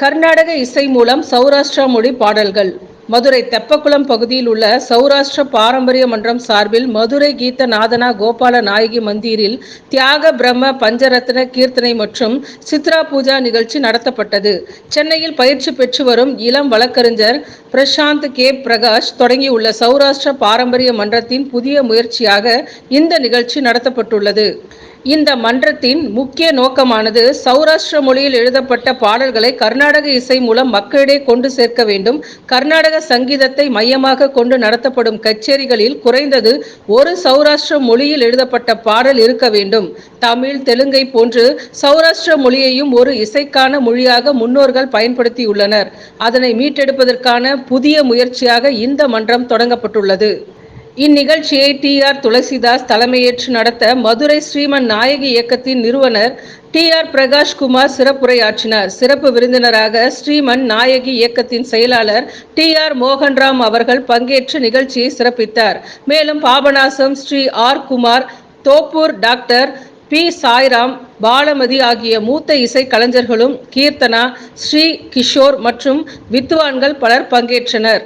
கர்நாடக இசை மூலம் சௌராஷ்டிரா மொழி பாடல்கள். மதுரை தெப்பக்குளம் பகுதியில் உள்ள சௌராஷ்டிர பாரம்பரிய மன்றம் சார்பில் மதுரை கீத நாதனா கோபால நாயகி மந்திரில் தியாக பிரம்ம பஞ்சரத்ன கீர்த்தனை மற்றும் சித்ரா பூஜா நிகழ்ச்சி நடத்தப்பட்டது. சென்னையில் பயிற்சி பெற்று வரும் இளம் வழக்கறிஞர் பிரசாந்த் கே. பிரகாஷ் தொடங்கியுள்ள சௌராஷ்டிர பாரம்பரிய மன்றத்தின் புதிய முயற்சியாக இந்த நிகழ்ச்சி நடத்தப்பட்டுள்ளது. இந்த மன்றத்தின் முக்கிய நோக்கமானது சௌராஷ்டிர மொழியில் எழுதப்பட்ட பாடல்களை கர்நாடக இசை மூலம் மக்களிடையே கொண்டு சேர்க்க வேண்டும். கர்நாடக சங்கீதத்தை மையமாக கொண்டு நடத்தப்படும் கச்சேரிகளில் குறைந்தது ஒரு சௌராஷ்டிர மொழியில் எழுதப்பட்ட பாடல் இருக்க வேண்டும். தமிழ் தெலுங்கை போன்று சௌராஷ்டிர மொழியையும் ஒரு இசைக்கான மொழியாக முன்னோர்கள் பயன்படுத்தியுள்ளனர். அதனை மீட்டெடுப்பதற்கான புதிய முயற்சியாக இந்த மன்றம் தொடங்கப்பட்டுள்ளது. இந்நிகழ்ச்சியை டி ஆர் துளசிதாஸ் தலைமையேற்று நடத்த மதுரை ஸ்ரீமன் நாயகி இயக்கத்தின் நிறுவனர் டி ஆர் பிரகாஷ்குமார் சிறப்புரையாற்றினார். சிறப்பு விருந்தினராக ஸ்ரீமன் நாயகி இயக்கத்தின் செயலாளர் டி ஆர் மோகன்ராம் அவர்கள் பங்கேற்று நிகழ்ச்சியை சிறப்பித்தார். மேலும் Papanasam Sri R Kumar Thoppur doctor P Sairam Balamathi ஆகிய மூத்த இசை கலைஞர்களும் கீர்த்தனா ஸ்ரீ கிஷோர் மற்றும் வித்வான்கள் பலர் பங்கேற்றனர்.